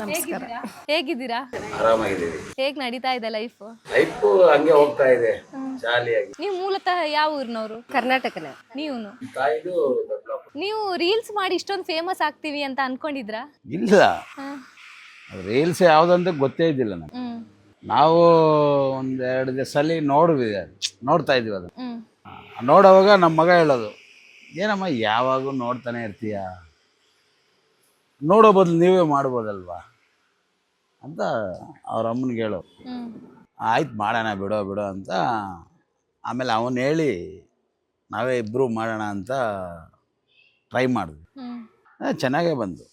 ನಮಸ್ಕಾರ. ಹೇಗಿದ್ದೀರಾ? ಆರಾಮಾಗಿದ್ದೀವಿ. ಹೇಗ್ ನಡೀತಾ ಇದೆ ಲೈಫ್ ಲೈಫ್ ಹಂಗೆ ಹೋಗ್ತಾ ಇದೆ ಜಾಲಿಯಾಗಿ. ನೀವು ಮೂಲತಃ ಯಾವ ಊರಿನವರು? ಕರ್ನಾಟಕನೇ. ನೀವು ತಾಯಿದು ನೀವು ರೀಲ್ಸ್ ಮಾಡಿ ಇಷ್ಟೊಂದು ಫೇಮಸ್ ಆಗ್ತೀವಿ ಅಂತ ಅನ್ಕೊಂಡಿದ್ರಾ? ಇಲ್ಲ. ರೀಲ್ಸ್ ಯಾವ್ದಂತ ಗೊತ್ತೇ ಇದ್ದಿಲ್ಲ ನಮ್ಗೆ ನಾವು ಒಂದೆರಡು ದಿವಸ ಅಲ್ಲಿ ನೋಡಿದ್ವಿ ನೋಡ್ತಾ ಇದೀವಿ ಅದನ್ನ. ನೋಡೋವಾಗ ನಮ್ಮ ಮಗ ಹೇಳೋದು ಏನಮ್ಮ ಯಾವಾಗೂ ನೋಡ್ತಾನೆ ಇರ್ತೀಯ? ನೋಡೋ ಬದಲು ನೀವೇ ಮಾಡ್ಬೋದಲ್ವಾ? ಅಂತ ಅವ್ರ ಅಮ್ಮನಿಗೆ ಹೇಳೋ ಆಯ್ತು ಮಾಡೋಣ ಬಿಡೋ ಬಿಡೋ ಅಂತ ಆಮೇಲೆ ಅವನು ಹೇಳಿ ನಾವೇ ಇಬ್ಬರು ಮಾಡೋಣ ಅಂತ ಟ್ರೈ ಮಾಡಿದ್ವಿ. ಚೆನ್ನಾಗೇ ಬಂತು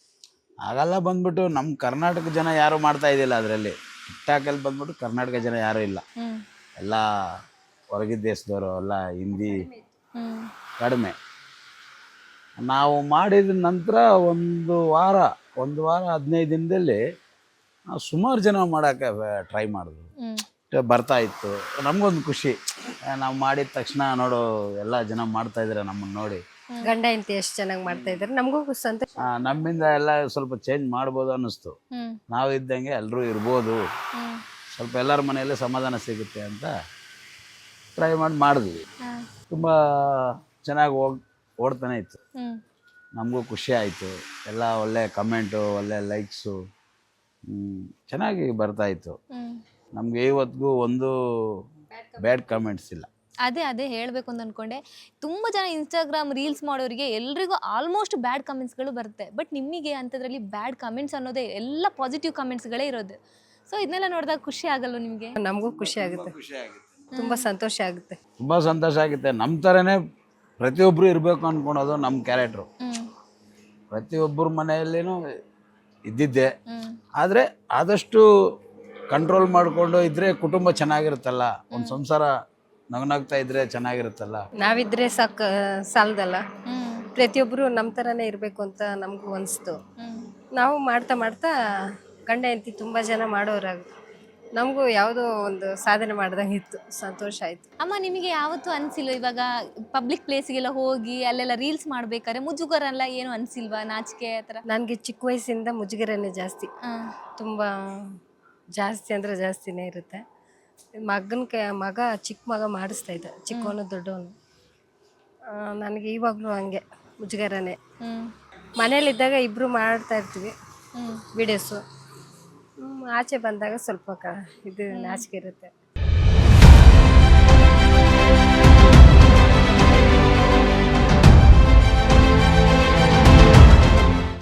ಆಗಲ್ಲ ಬಂದ್ಬಿಟ್ಟು ನಮ್ಮ ಕರ್ನಾಟಕ ಜನ ಯಾರೂ ಮಾಡ್ತಾ ಇದ್ದಿಲ್ಲ ಅದರಲ್ಲಿ. ಟಿಕ್ಟಾಕಲ್ಲಿ ಬಂದ್ಬಿಟ್ಟು ಕರ್ನಾಟಕ ಜನ ಯಾರೂ ಇಲ್ಲ. ಎಲ್ಲ ಹೊರಗಿದ ದೇಶದವರು ಎಲ್ಲ ಹಿಂದಿ ಕಡಿಮೆ. ನಾವು ಮಾಡಿದ ನಂತರ ಒಂದು ವಾರ ಒಂದು ವಾರ ಹದಿನೈದು ದಿನದಲ್ಲಿ ಸುಮಾರು ಜನ ಮಾಡೋಕ್ಕೆ ಟ್ರೈ ಮಾಡಿದ್ರು ಬರ್ತಾ ಇತ್ತು. ನಮಗೊಂದು ಖುಷಿ. ನಾವು ಮಾಡಿದ ತಕ್ಷಣ ನೋಡು ಎಲ್ಲ ಜನ ಮಾಡ್ತಾ ಇದ್ದಾರೆ ನಮ್ಮನ್ನು ನೋಡಿ. ಗಂಡ ಹೆಂಡತಿ ಎಷ್ಟು ಚೆನ್ನಾಗಿ ಮಾಡ್ತಾ ಇದ್ದಾರೆ ನಮಗೂ ಸಂತೋಷ. ಅಂತ ನಮ್ಮಿಂದ ಎಲ್ಲ ಸ್ವಲ್ಪ ಚೇಂಜ್ ಮಾಡ್ಬೋದು ಅನ್ನಿಸ್ತು. ನಾವು ಇದ್ದಂಗೆ ಎಲ್ಲರೂ ಇರ್ಬೋದು. ಸ್ವಲ್ಪ ಎಲ್ಲರ ಮನೆಯಲ್ಲೇ ಸಮಾಧಾನ ಸಿಗುತ್ತೆ ಅಂತ ಟ್ರೈ ಮಾಡಿ ಮಾಡಿದ್ವಿ. ತುಂಬ ಚೆನ್ನಾಗಿ ಹೋಗ್ ಓಡ್ತಾನೆ ಇತ್ತು. ಹ್ಮ್. ನಮಗೂ ಖುಷಿ ಆಯಿತು. ಎಲ್ಲ ಒಳ್ಳೆ ಕಮೆಂಟು ಒಳ್ಳೆ ಲೈಕ್ಸು ಚೆನ್ನಾಗಿ ಬರ್ತಾ ಇತ್ತು. ನಮ್ಗೆ ನಮಗೆ ಇವತ್ತಿಗೂ ಒಂದು ಬ್ಯಾಡ್ ಕಮೆಂಟ್ಸ್ ಇಲ್ಲ. ಅದೇ ಅದೇ ಹೇಳಬೇಕು ಅಂತ ಅನ್ಕೊಂಡೆ. ತುಂಬ ಜನ ಇನ್ಸ್ಟಾಗ್ರಾಮ್ ರೀಲ್ಸ್ ಮಾಡೋರಿಗೆ ಎಲ್ರಿಗೂ ಆಲ್ಮೋಸ್ಟ್ ಬ್ಯಾಡ್ ಕಮೆಂಟ್ಸ್ಗಳು ಬರುತ್ತೆ. ಬಟ್ ನಿಮಗೆ ಅಂಥದ್ರಲ್ಲಿ ಬ್ಯಾಡ್ ಕಮೆಂಟ್ಸ್ ಅನ್ನೋದೇ ಎಲ್ಲ ಪಾಸಿಟಿವ್ ಕಮೆಂಟ್ಸ್ಗಳೇ ಇರೋದು. ಸೊ ಇದನ್ನೆಲ್ಲ ನೋಡಿದಾಗ ಖುಷಿ ಆಗಲ್ವ ನಿಮಗೆ? ನಮಗೂ ಖುಷಿ ಆಗುತ್ತೆ. ತುಂಬ ಸಂತೋಷ ಆಗುತ್ತೆ. ತುಂಬ ಸಂತೋಷ ಆಗುತ್ತೆ. ನಮ್ಮ ಥರನೇ ಪ್ರತಿಯೊಬ್ಬರು ಇರಬೇಕು ಅನ್ಕೊಳೋದು ನಮ್ಮ ಕ್ಯಾರೆಕ್ಟ್ರು ಪ್ರತಿಯೊಬ್ಬರು ಮನೆಯಲ್ಲಿನೂ ಇದ್ದಿದ್ದೆ. ಆದರೆ ಆದಷ್ಟು ಕಂಟ್ರೋಲ್ ಮಾಡಿಕೊಂಡು ಇದ್ರೆ ಕುಟುಂಬ ಚೆನ್ನಾಗಿರುತ್ತಲ್ಲ? ಒಂದು ಸಂಸಾರ ನಗನಾಗ್ತಾ ಇದ್ರೆ ಚೆನ್ನಾಗಿರುತ್ತಲ್ಲ? ನಾವಿದ್ರೆ ಸಾಕ ಸಾಲದಲ್ಲ? ಪ್ರತಿಯೊಬ್ಬರು ನಮ್ಮ ಥರನೇ ಇರಬೇಕು ಅಂತ ನಮಗೂ ಅನಿಸ್ತು. ನಾವು ಮಾಡ್ತಾ ಮಾಡ್ತಾ ಗಂಡ ಹೆಂಡತಿ ತುಂಬ ಜನ ಮಾಡೋರಾಗ ನಮಗೂ ಯಾವುದೋ ಒಂದು ಸಾಧನೆ ಮಾಡ್ದಂಗೆ ಇತ್ತು ಸಂತೋಷ ಆಯಿತು. ಅಮ್ಮ ನಿಮಗೆ ಯಾವತ್ತೂ ಅನ್ಸಿಲ್ಲ ಇವಾಗ ಪಬ್ಲಿಕ್ ಪ್ಲೇಸ್ಗೆಲ್ಲ ಹೋಗಿ ಅಲ್ಲೆಲ್ಲ ರೀಲ್ಸ್ ಮಾಡ್ಬೇಕಾದ್ರೆ ಮುಜುಗರಲ್ಲ ಏನು ಅನ್ಸಿಲ್ವಾ? ನಾಚಿಕೆ ಆ ಥರ? ನನಗೆ ಚಿಕ್ಕ ವಯಸ್ಸಿಂದ ಮುಜುಗರನೇ ಜಾಸ್ತಿ. ತುಂಬ ಜಾಸ್ತಿ ಅಂದರೆ ಜಾಸ್ತಿನೇ ಇರುತ್ತೆ. ಮಗನ ಕ ಮಗ ಚಿಕ್ಕ ಮಗ ಮಾಡಿಸ್ತಾ ಇದ್ದ. ಚಿಕ್ಕವನು ದೊಡ್ಡವನು. ನನಗೆ ಇವಾಗಲೂ ಹಂಗೆ ಮುಜುಗರನೇ. ಮನೇಲಿದ್ದಾಗ ಇಬ್ಬರು ಮಾಡ್ತಾ ಇರ್ತೀವಿ. ವಿಡಿಯೋಸು ಆಚೆ ಬಂದಾಗ ಸ್ವಲ್ಪ ಇದು ನಾಚಿಕೆ ಇರುತ್ತೆ.